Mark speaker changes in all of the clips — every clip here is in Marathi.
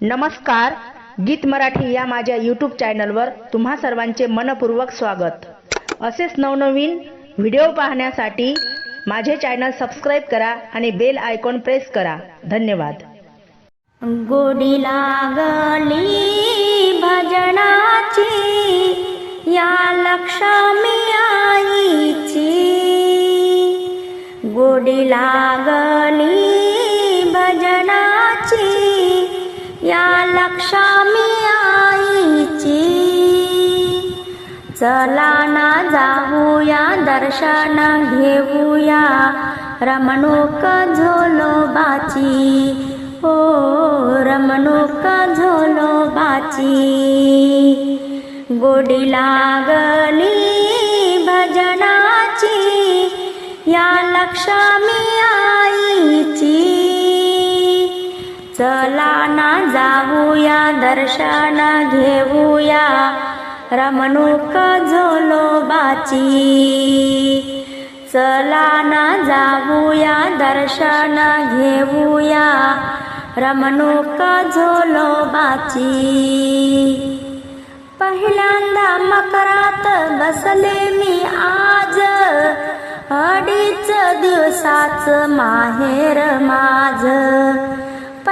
Speaker 1: नमस्कार गीत मराठी या माझ्या यूट्यूब चॅनलवर तुम्हा सर्वांचे मनपूर्वक स्वागत. असेच नवनवीन व्हिडिओ पाहण्यासाठी माझे चॅनल सबस्क्राईब करा आणि बेल आयकॉन प्रेस करा. धन्यवाद.
Speaker 2: गोडी लागली भजनाची या लक्ष्मी आईची. गोडी लागली लक्ष्मी आईची. चला ना जाऊया दर्शन घेऊया. रमणूक झोलोबाची. ओ रमणूक झोलोबाची. गोडी लागली भजनाची. या लक्ष्मी आईची. चला ना जाऊया दर्शन घेऊया. रमणूक झोलोबाची. चला ना जाऊया दर्शन घेऊया. रमणूक झोलोबाची. पहिल्यांदा मकरात बसले मी आज. अडीच दिवसाच माहेर माझ.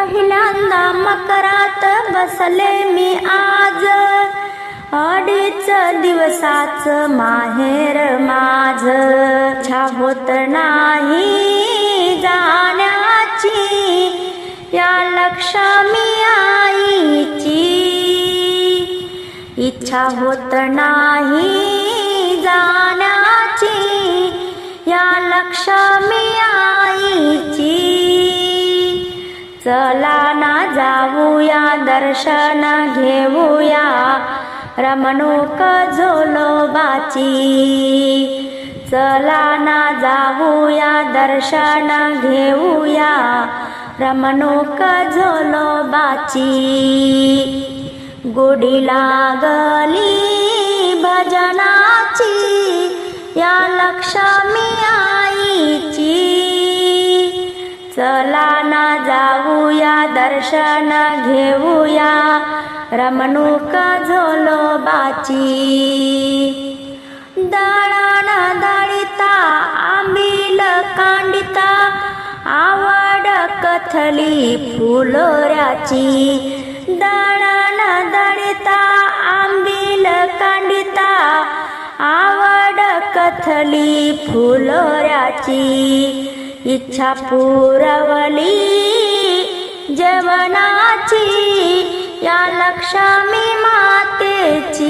Speaker 2: पहिल्यांदा मकरात बसले मी आज. अडीच दिवसाच माहेर माझ. इच्छा होत नाही जाण्याची. या लक्ष्मी आईची इच्छा होत नाही जाण्याची. या लक्ष्मी चला ना जाऊया दर्शन घेऊया. रमणूक झोलोबाची चला ना जाऊया दर्शन घेऊया. रमणूक झोलोबाची गुढी लागली भजनाची या लक्ष्मी आईची. चला ना जाऊया दर्शन घेऊया. रमणूक झोलोबाची दळाना दळिता आंबील कांडिता आवड कथली फुलोऱ्याची. दळाना दळिता आंबील कांडिता आवड कथली फुलोऱ्याची. इच्छा पुरवली. जेवणाची या लक्ष्मी मातेची.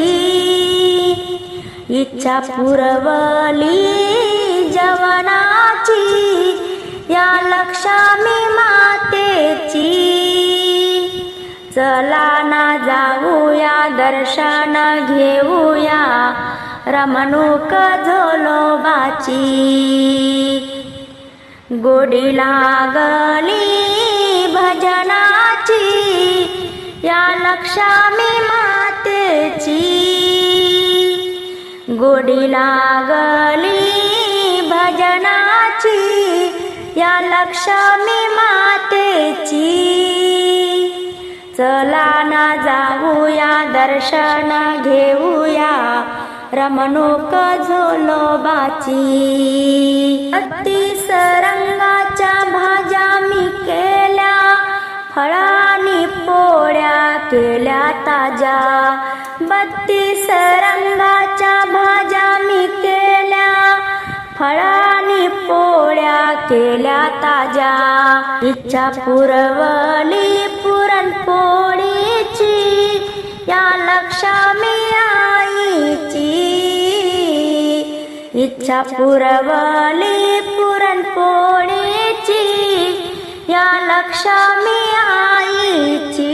Speaker 2: इच्छा पुरवली. जेवणाची या लक्ष्मी मातेची. चला ना जाऊया दर्शन घेऊया. रमणूक झोलोबाची. गोडी लागली भजनाची या लक्ष्मी मातेची. गोडी लागली भजनाची या लक्ष्मी मातेची. चला ना जाऊया दर्शन घेऊया रमणूक झोलोबाची. भाज्या. बत्तीस रंगाच्या भाज्या मी केल्या. फळानी पोळ्या केल्या ताज्या. इच्छा पुरवली पुरणपोळीची. या लक्ष्मी आईची. इच्छा पुरवली पुरणपोळीची. या लक्ष्मी आईची.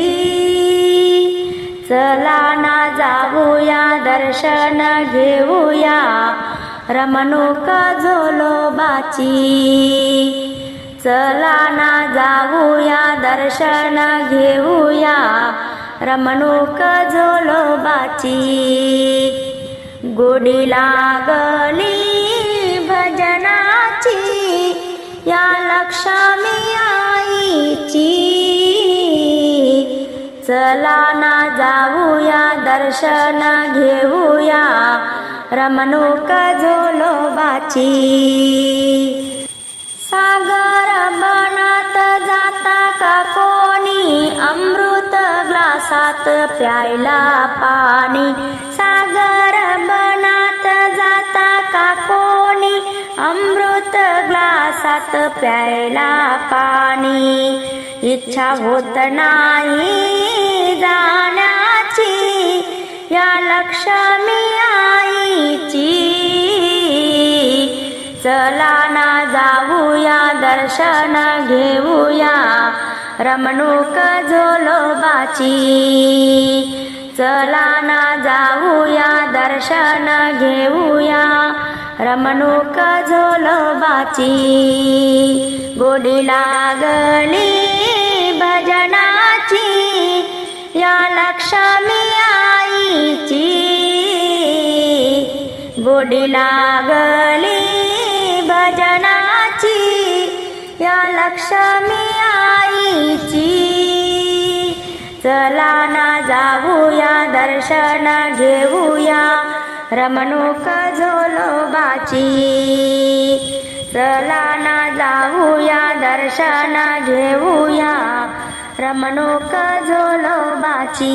Speaker 2: चला ना जाऊया दर्शन घेऊया. रमणूक झोलोबाची? चला ना जाऊया दर्शन घेऊया. रमणूक झोलोबाची? गोडी लागली भजनाची या लक्ष्मी आईची. चला दर्शन घेऊया. रमणूक झोलोबाची. सागर बनात जाता का कोणी? अमृत ग्लासात प्यायला पाणी. सागर बनात जाता का कोणी? अमृत ग्लासात प्यायला पाणी. इच्छा होत नाही जाण्या लक्ष्मी आईची चला ना जाऊया दर्शन घेऊया रमणूक झोलोबाची. चला ना जाऊया दर्शन घेऊया रमणूक झोलोबाची. गोडी लागली भजनाची या लक्ष्मी आईची गोडी लागली भजनाची. या लक्ष्मी आईची. चला ना जाऊया दर्शन घेऊया. रमणूक झोलोबाची चला ना जाऊया दर्शन घेऊया. रमणूक झोलोबाची